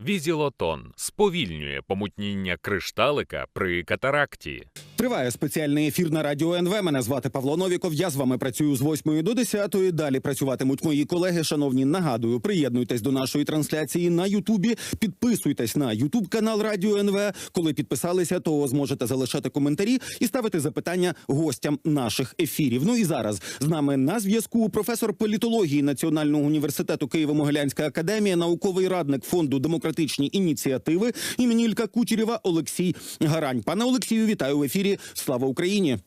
Візілотон сповільнює помутніння кришталика при катаракті. Триває спеціальний ефір на радіо НВ. Мене звати Павло Новіков. Я з вами працюю з 8 до 10. Далі працюватимуть мої колеги. Шановні, нагадую, приєднуйтесь до нашої трансляції на Ютубі. Підписуйтесь на Ютуб канал Радіо НВ. Коли підписалися, то зможете залишати коментарі і ставити запитання гостям наших ефірів. Ну і зараз з нами на зв'язку професор політології Національного університету Києво-Могилянська академія, науковий радник фонду демократичні ініціативи імені Ілька Кучерєва Олексій Гарань. Пане Олексію, вітаю в ефірі. Слава Україні!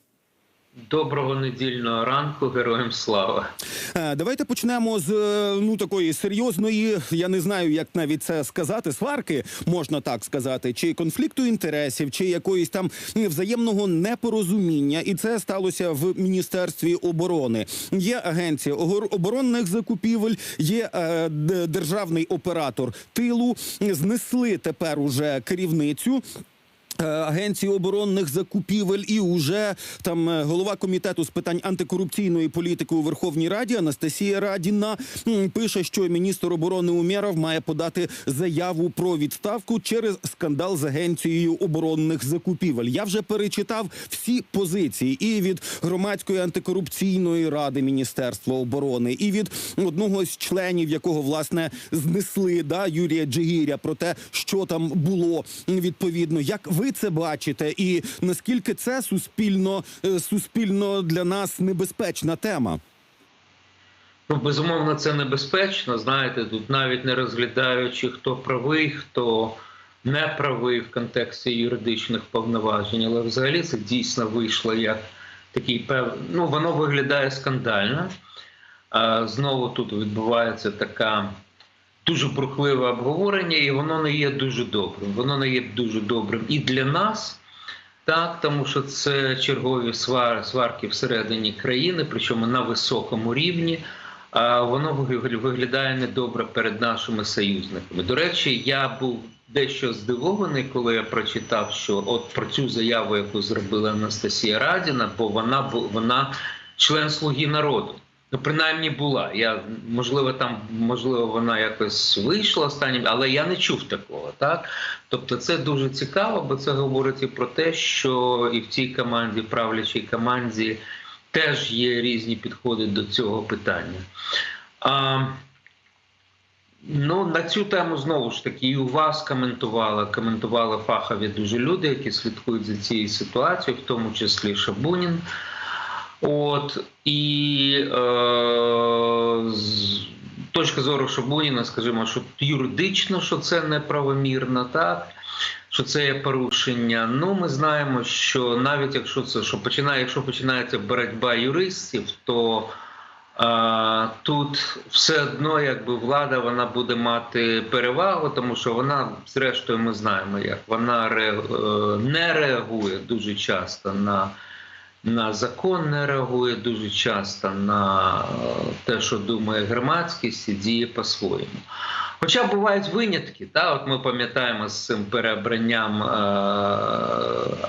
Доброго недільного ранку, героям слава. Е, Давайте почнемо з е, ну такої серйозної. Я не знаю, як навіть це сказати. Сварки можна так сказати, чи конфлікту інтересів, чи якоїсь там взаємного непорозуміння, і це сталося в міністерстві оборони. Є агенція оборонних закупівель, є е, державний оператор тилу. Знесли тепер уже керівницю. Е, Агенції оборонних закупівель і уже там е, голова комітету з питань антикорупційної політики у Верховній Раді Анастасія Радіна пише, що міністр оборони Умєров має подати заяву про відставку через скандал з агенцією оборонних закупівель. Я вже перечитав всі позиції і від громадської антикорупційної ради Міністерства оборони, і від одного з членів, якого власне знесли да Юрія Джигіря, про те, що там було відповідно. Як ви це бачите, і наскільки це суспільно е, суспільно для нас небезпечна тема? Ну, безумовно, це небезпечно. Знаєте, тут навіть не розглядаючи, хто правий, хто не правий в контексті юридичних повноважень, але взагалі це дійсно вийшло як такий пев... Ну, воно виглядає скандально. Знову тут відбувається така дуже бурхливе обговорення, і воно не є дуже добрим. Воно не є дуже добрим і для нас. Так, тому що це чергові свар, сварки всередині країни, причому на високому рівні. А воно виглядає недобре перед нашими союзниками. До речі, я був дещо здивований, коли я прочитав, що от про цю заяву, яку зробила Анастасія Радіна, бо вона вона член слуги народу. Ну, принаймні була. Я можливо, там можливо вона якось вийшла останнім, але я не чув такого. Так, тобто, це дуже цікаво, бо це говорить і про те, що і в цій команді, правлячій команді, теж є різні підходи до цього питання. А, Ну, на цю тему знову ж таки і у вас коментували, коментували фахові дуже люди, які слідкують за цією ситуацією, в тому числі Шабунін. От і е, з точки зору Шабуніна, скажімо, що юридично, що це неправомірно, так що це є порушення. Ну, ми знаємо, що навіть якщо це що починає, якщо починається боротьба юристів, то а, тут все одно, якби влада вона буде мати перевагу, тому що вона, зрештою, ми знаємо, як вона ре, е, не реагує дуже часто на, на закон, не реагує дуже часто на е, те, що думає громадськість, і діє по-своєму. Хоча бувають винятки, та от ми пам'ятаємо з цим переобранням е,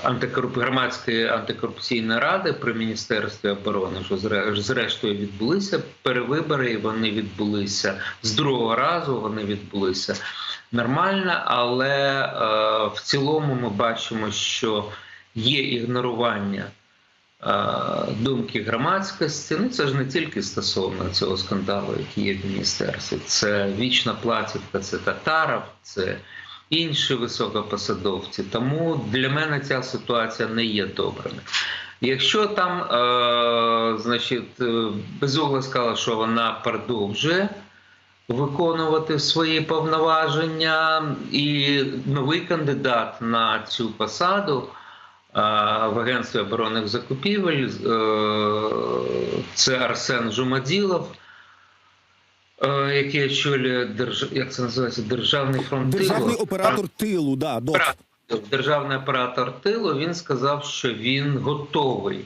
антикоруп... громадської антикорупційної ради при міністерстві оборони, що зрештою відбулися перевибори, і вони відбулися з другого разу. Вони відбулися нормально, але е, в цілому ми бачимо, що є ігнорування. Е, Думки громадськості, ну це ж не тільки стосовно цього скандалу, який є в міністерстві. Це вічна платівка, це Татаров, це інші високопосадовці. Тому для мене ця ситуація не є доброю. Якщо там, е, значить, е, Безугла сказала, що вона продовжує виконувати свої повноваження, і новий кандидат на цю посаду в агентстві оборонних закупівель е, це Арсен Жумаділов. е, Який очолює держ... як це називається Державний фронт Державний тилу. оператор тилу, да. Державний оператор тилу він сказав, що він готовий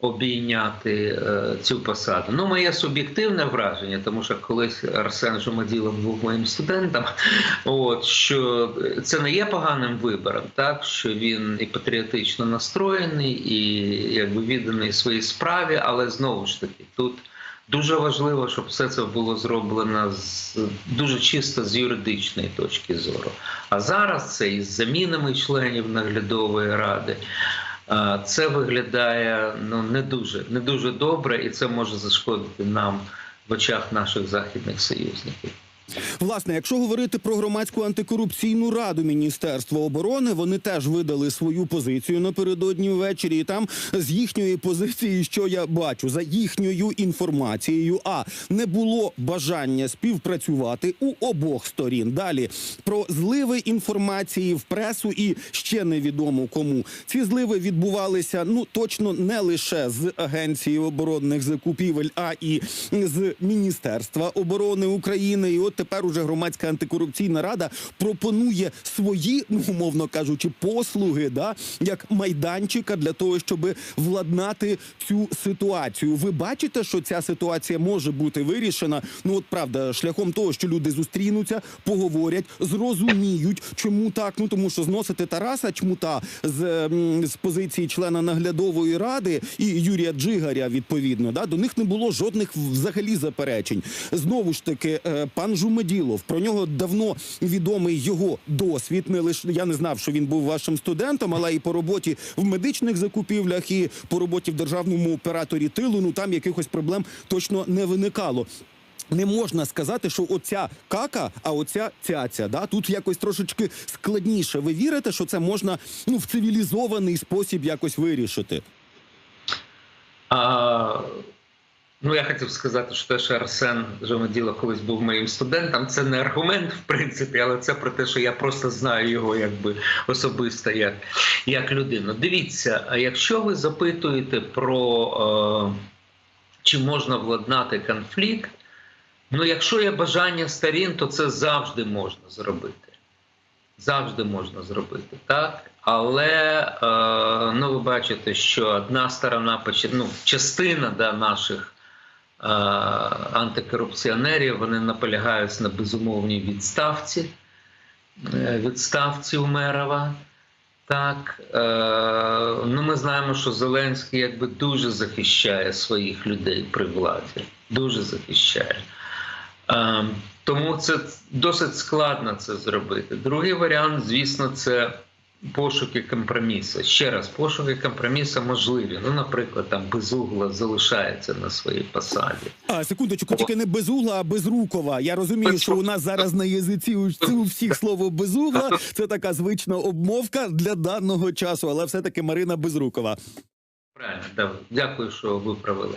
обійняти е, цю посаду. Ну, моє суб'єктивне враження, тому що колись Арсен Жумаділов був моїм студентом. От що це не є поганим вибором, так що він і патріотично настроєний, і якби відданий своїй справі, але знову ж таки тут Дуже важливо, щоб все це було зроблено з дуже чисто з юридичної точки зору. А зараз це із замінами членів наглядової ради. Це виглядає ну не дуже не дуже добре, і це може зашкодити нам в очах наших західних союзників. Власне, якщо говорити про громадську антикорупційну раду Міністерства оборони, вони теж видали свою позицію напередодні ввечері. І там з їхньої позиції, що я бачу, за їхньою інформацією, а не було бажання співпрацювати у обох сторін. Далі про зливи інформації в пресу і ще невідомо кому. Ці зливи відбувалися ну точно не лише з агенції оборонних закупівель, а і з Міністерства оборони України. І от тепер уже громадська антикорупційна рада пропонує свої, ну умовно кажучи, послуги, да як майданчика для того, щоб владнати цю ситуацію. Ви бачите, що ця ситуація може бути вирішена? Ну от правда, шляхом того, що люди зустрінуться, поговорять, зрозуміють, чому так. Ну тому що зносити Тараса Чмута з, з позиції члена наглядової ради і Юрія Джигаря, відповідно, да до них не було жодних взагалі заперечень. Знову ж таки, е, пан Жумеділов, про нього давно відомий його досвід. Не лише я не знав, що він був вашим студентом, але і по роботі в медичних закупівлях, і по роботі в державному операторі тилу. Ну там якихось проблем точно не виникало. Не можна сказати, що оця кака, а оця цяця. Да? Тут якось трошечки складніше. Ви вірите, що це можна ну, в цивілізований спосіб якось вирішити? А, ну, я хотів сказати, що те, що Арсен Жамаділо колись був моїм студентом, це не аргумент, в принципі, але це про те, що я просто знаю його якби особисто як, як людину. Дивіться, а якщо ви запитуєте про е, чи можна владнати конфлікт, ну якщо є бажання сторін, то це завжди можна зробити. Завжди можна зробити, так? Але е, ну, ви бачите, що одна сторона, ну, частина да, наших антикорупціонерів вони наполягають на безумовній відставці, е, відставці Умерова. Так, е, ну ми знаємо, що Зеленський якби дуже захищає своїх людей при владі, дуже захищає. Е, тому це досить складно це зробити. Другий варіант, звісно, це пошуки компромісу. Ще раз, пошуки компромісу можливі. Ну, наприклад, там безугла залишається на своїй посаді. А секундочку, тільки не безугла, а безрукова. Я розумію, що у нас зараз на язиці у у всіх слово безугла. Це така звична обмовка для даного часу, але все-таки Марина Безрукова. Правильно, да, дякую, що виправили.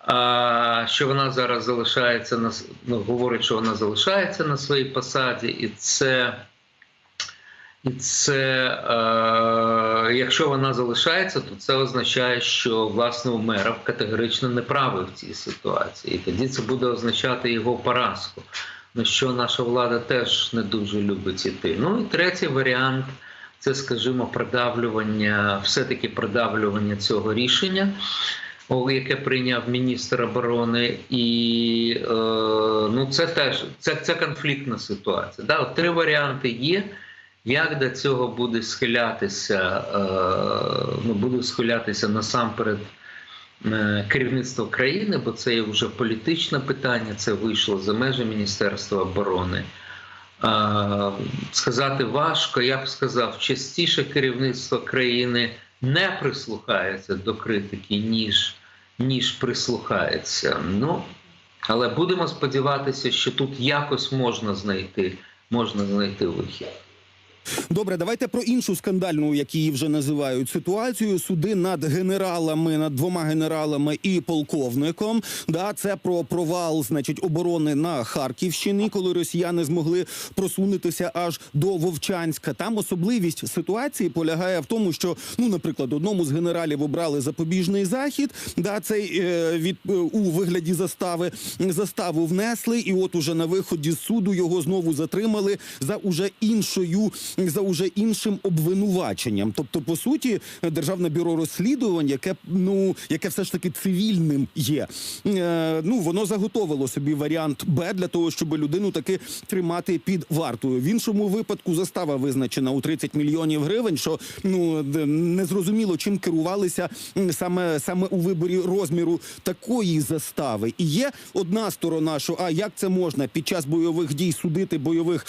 А, що вона зараз залишається на ну, говорить, що вона залишається на своїй посаді, і це, і це е, якщо вона залишається, то це означає, що власне Умеров категорично не правий в цій ситуації. І тоді це буде означати його поразку. На що наша влада теж не дуже любить іти. Ну і третій варіант це, скажімо, продавлювання, все-таки продавлювання цього рішення, яке прийняв міністр оборони, і е, ну це теж це, це конфліктна ситуація. Да? От три варіанти є. Як до цього буде схилятися, е, ну буде схилятися насамперед е, керівництво країни, бо це є вже політичне питання, це вийшло за межі Міністерства оборони. Е, Сказати важко, я б сказав, частіше керівництво країни не прислухається до критики, ніж, ніж прислухається. Ну, але будемо сподіватися, що тут якось можна знайти, можна знайти вихід. Добре, давайте про іншу скандальну, як її вже називають, ситуацію. Суди над генералами, над двома генералами і полковником. Да, це про провал, значить, оборони на Харківщині, коли росіяни змогли просунутися аж до Вовчанська. Там особливість ситуації полягає в тому, що, ну, наприклад, одному з генералів обрали запобіжний захід. Да, цей е, від е, у вигляді застави заставу внесли, і от уже на виході з суду його знову затримали за уже іншою за уже іншим обвинуваченням. Тобто, по суті, державне бюро розслідувань, яке ну яке все ж таки цивільним є. Е, ну воно заготовило собі варіант Б для того, щоб людину таки тримати під вартою. В іншому випадку застава визначена у 30 мільйонів гривень. Що ну д- незрозуміло, чим керувалися саме саме у виборі розміру такої застави. І є одна сторона, що а як це можна під час бойових дій судити бойових.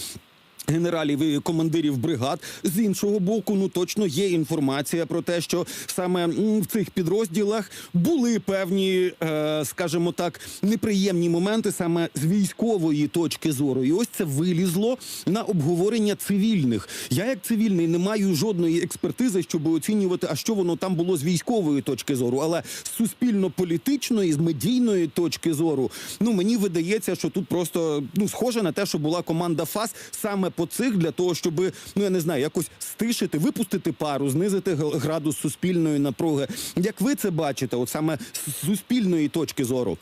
Генералів і командирів бригад з іншого боку, ну точно є інформація про те, що саме в цих підрозділах були певні, е, скажімо так, неприємні моменти саме з військової точки зору. І ось це вилізло на обговорення цивільних. Я, як цивільний, не маю жодної експертизи, щоб оцінювати, а що воно там було з військової точки зору, але з суспільно-політичної, з медійної точки зору, ну мені видається, що тут просто ну схоже на те, що була команда ФАС саме по цих для того, щоб ну я не знаю, якось стишити, випустити пару, знизити градус суспільної напруги. Як ви це бачите, от саме з суспільної точки зору?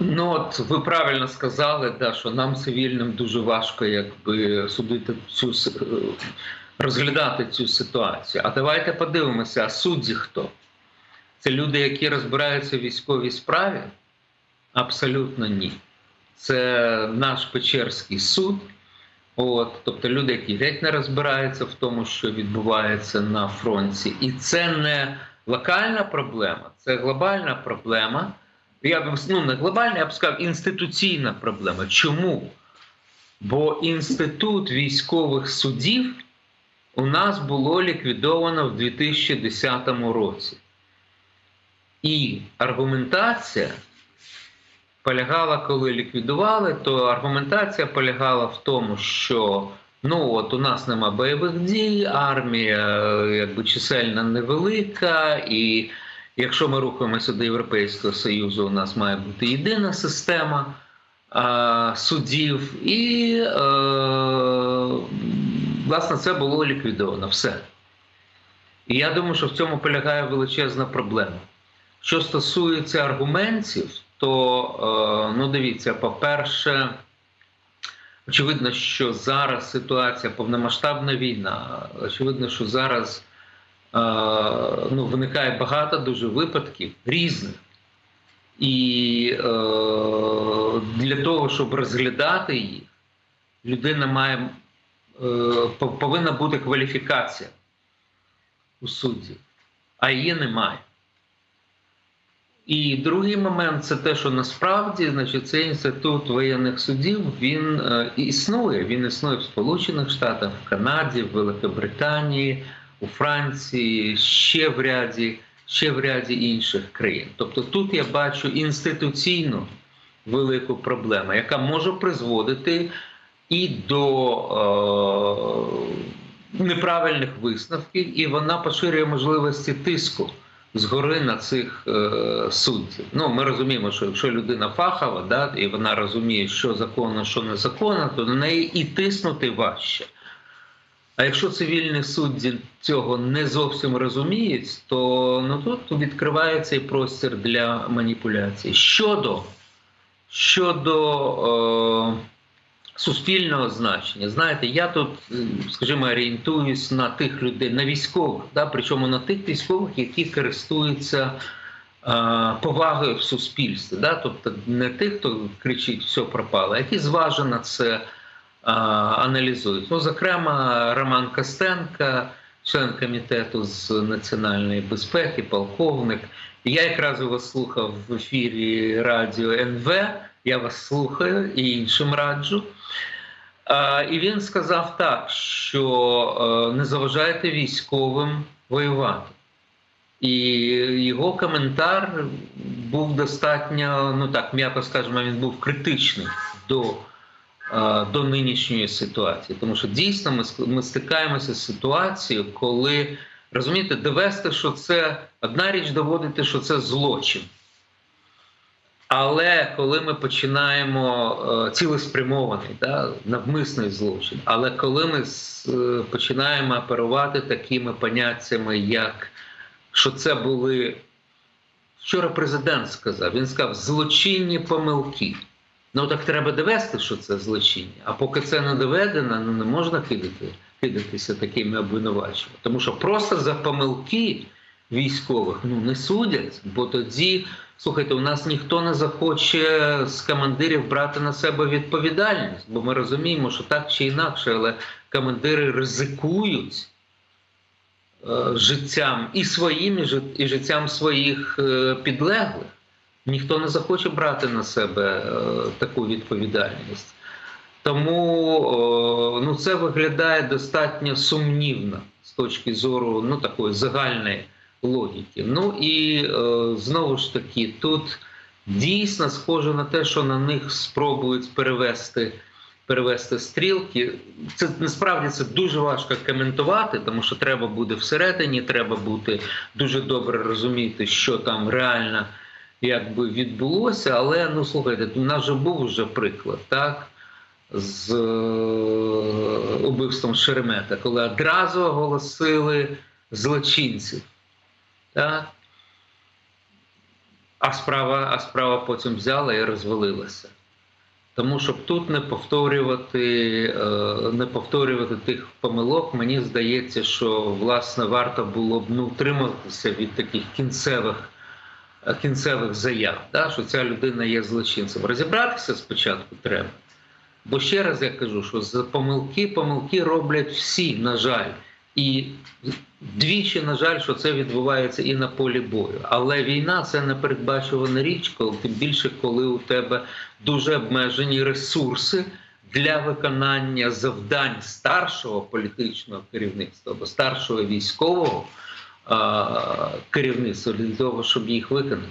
Ну от ви правильно сказали, да, що нам цивільним дуже важко якби судити цю е, розглядати цю ситуацію. А давайте подивимося, а судді хто? Це люди, які розбираються в військовій справі? Абсолютно ні. Це наш Печерський суд. От, тобто люди, які геть не розбираються в тому, що відбувається на фронті, і це не локальна проблема, це глобальна проблема. Я б ну не глобальна, я б сказав, інституційна проблема. Чому? Бо інститут військових судів у нас було ліквідовано в 2010 році. І аргументація полягала, коли ліквідували, то аргументація полягала в тому, що ну от у нас нема бойових дій, армія е, якби чисельна невелика, і якщо ми рухаємося до Європейського Союзу, у нас має бути єдина система е, судів, і е, власне це було ліквідовано. Все. І я думаю, що в цьому полягає величезна проблема. Що стосується аргументів, то е, ну дивіться, по-перше, очевидно, що зараз ситуація повномасштабна війна. Очевидно, що зараз е, ну, виникає багато дуже випадків різних. І е, для того, щоб розглядати їх, людина має повинна бути кваліфікація у суді, а її немає. І другий момент це те, що насправді значить, цей інститут воєнних судів він е, існує. Він існує в Сполучених Штатах, в Канаді, в Великобританії, у Франції, ще в ряді, ще в ряді інших країн. Тобто тут я бачу інституційну велику проблему, яка може призводити і до е, неправильних висновків, і вона поширює можливості тиску згори на цих е, суддів. Ну, ми розуміємо, що якщо людина фахова, да, і вона розуміє, що законно, що незаконно, то на неї і тиснути важче. А якщо цивільні судді цього не зовсім розуміють, то ну, тут відкривається і простір для маніпуляцій. Щодо, щодо е, суспільного значення, знаєте, я тут, е, скажімо, орієнтуюсь на тих людей, на військових, да, причому на тих військових, які користуються е, повагою в суспільстві. Да, тобто не тих, хто кричить все пропало, а які зважено це е, аналізують. Ну, зокрема, Роман Костенко, член комітету з національної безпеки, полковник. Я якраз вас слухав в ефірі радіо НВ. Я вас слухаю і іншим раджу. І він сказав так, що е, не заважайте військовим воювати. І його коментар був достатньо, ну так, м'яко скажемо, він був критичний до, е, до нинішньої ситуації. Тому що дійсно ми, ми стикаємося з ситуацією, коли розумієте, довести, що це одна річ доводити, що це злочин. Але коли ми починаємо е, цілеспрямований, да, навмисний злочин, але коли ми е, починаємо оперувати такими поняттями, як що це були вчора президент сказав, він сказав злочинні помилки. Ну так треба довести, що це злочиння. А поки це не доведено, ну не можна кидати, кидатися такими обвинуваченнями. Тому що просто за помилки військових ну не судять, бо тоді, слухайте, у нас ніхто не захоче з командирів брати на себе відповідальність, бо ми розуміємо, що так чи інакше, але командири ризикують е, життям і своїм, і жит- і життям своїх е, підлеглих. Ніхто не захоче брати на себе е, таку відповідальність. Тому о, ну, це виглядає достатньо сумнівно з точки зору ну, такої загальної логіки. Ну і е, знову ж таки, тут дійсно схоже на те, що на них спробують перевести, перевести стрілки. Це насправді це дуже важко коментувати, тому що треба буде всередині, треба бути дуже добре розуміти, що там реально якби відбулося. Але ну слухайте, у нас же був вже приклад, так? З е, убивством Шеремета, коли одразу оголосили злочинців. Так? А справа, а справа потім взяла і розвалилася. Тому щоб тут не повторювати, е, не повторювати тих помилок, мені здається, що власне варто було б ну, утриматися від таких кінцевих, е, кінцевих заяв, да, що ця людина є злочинцем. Розібратися спочатку треба. Бо ще раз я кажу, що помилки помилки роблять всі, на жаль. І двічі, на жаль, що це відбувається і на полі бою. Але війна це непередбачувана річ, коли тим більше, коли у тебе дуже обмежені ресурси для виконання завдань старшого політичного керівництва або старшого військового керівництва для того, щоб їх виконати.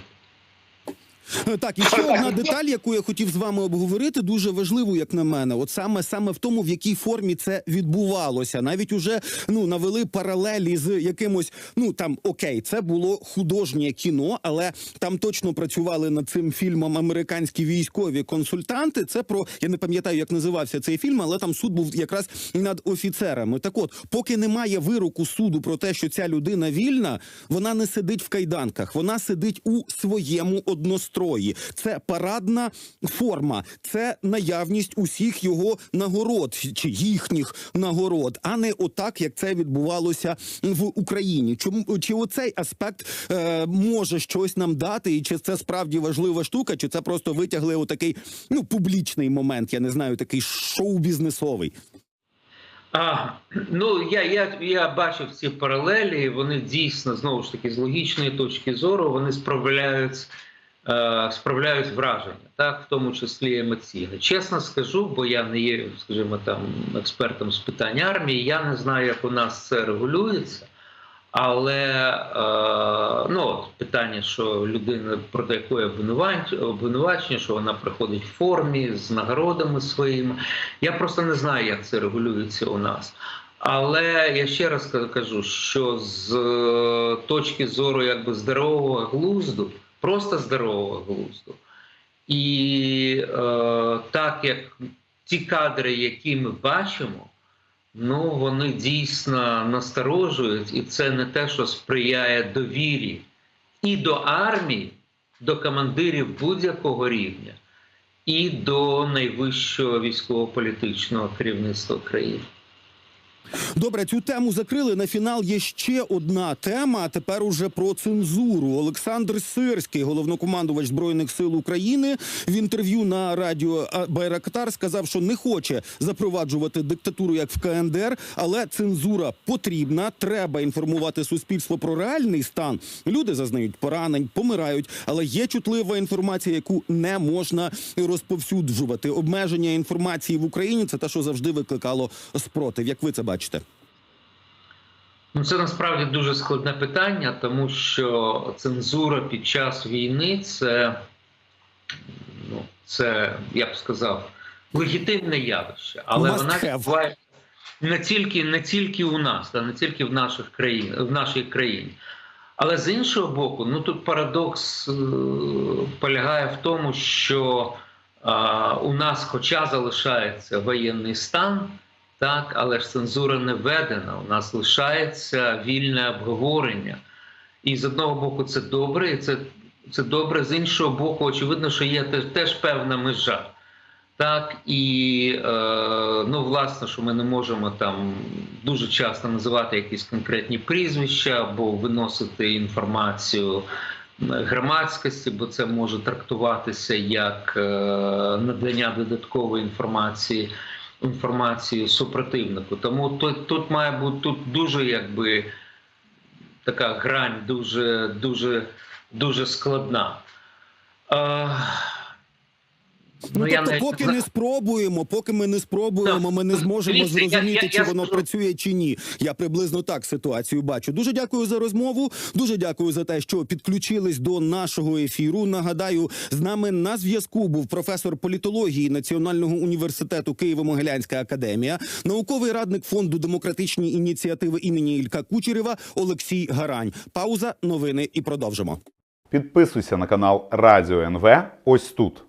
Е, Так, і ще одна деталь, яку я хотів з вами обговорити, дуже важливу, як на мене. От саме саме в тому, в якій формі це відбувалося. Навіть уже ну навели паралелі з якимось. Ну там окей, це було художнє кіно, але там точно працювали над цим фільмом американські військові консультанти. Це про я не пам'ятаю, як називався цей фільм, але там суд був якраз над офіцерами. Так, от, поки немає вироку суду про те, що ця людина вільна, вона не сидить в кайданках, вона сидить у своєму однострої. Це парадна форма, це наявність усіх його нагород чи їхніх нагород, а не отак, як це відбувалося в Україні. Чому чи оцей аспект е, може щось нам дати, і чи це справді важлива штука, чи це просто витягли отакий ну публічний момент? Я не знаю, такий шоу-бізнесовий. А, ну я, я, я бачив ці паралелі. Вони дійсно знову ж таки з логічної точки зору вони справляють, е, справляють враження, так в тому числі емоційне. Чесно скажу, бо я не є, скажімо, там експертом з питань армії. Я не знаю, як у нас це регулюється. Але е, ну, от питання, що людина проти якої обвинувач- обвинувачення, що вона приходить в формі з нагородами своїми. Я просто не знаю, як це регулюється у нас. Але я ще раз кажу, що з е, точки зору якби здорового глузду, просто здорового глузду, і е, так як ті кадри, які ми бачимо, ну вони дійсно насторожують, і це не те, що сприяє довірі і до армії, до командирів будь-якого рівня, і до найвищого військово-політичного керівництва країни. Добре, цю тему закрили. На фінал є ще одна тема. Тепер уже про цензуру. Олександр Сирський, головнокомандувач збройних сил України, в інтерв'ю на радіо Байрактар сказав, що не хоче запроваджувати диктатуру як в КНДР, але цензура потрібна. Треба інформувати суспільство про реальний стан. Люди зазнають поранень, помирають, але є чутлива інформація, яку не можна розповсюджувати. Обмеження інформації в Україні це те, що завжди викликало спротив. Як ви це бачите? Ну, це насправді дуже складне питання, тому що цензура під час війни це, ну, це я б сказав, легітимне явище, але Must вона відбувається не тільки, не тільки у нас, та не тільки в наших країн, в нашій країні. Але з іншого боку, ну тут парадокс е, полягає в тому, що е, у нас, хоча залишається воєнний стан, так, але ж цензура не введена. У нас лишається вільне обговорення. І з одного боку, це добре, і це, це добре. З іншого боку, очевидно, що є теж, теж певна межа. Так і е, ну, власне, що ми не можемо там дуже часто називати якісь конкретні прізвища або виносити інформацію громадськості, бо це може трактуватися як е, надання додаткової інформації інформації супротивнику. Тому тут, тут має бути тут дуже якби така грань дуже дуже дуже складна. Е, Ну, я тобто, поки не не спробуємо, поки ми не спробуємо, ми не зможемо зрозуміти, чи воно працює чи ні. Я приблизно так ситуацію бачу. Дуже дякую за розмову. Дуже дякую за те, що підключились до нашого ефіру. Нагадаю, з нами на зв'язку був професор політології Національного університету Києво-Могилянська академія, науковий радник фонду демократичні ініціативи імені Ілька Кучерєва Олексій Гарань. Пауза, новини і продовжимо. Підписуйся на канал Радіо НВ ось тут.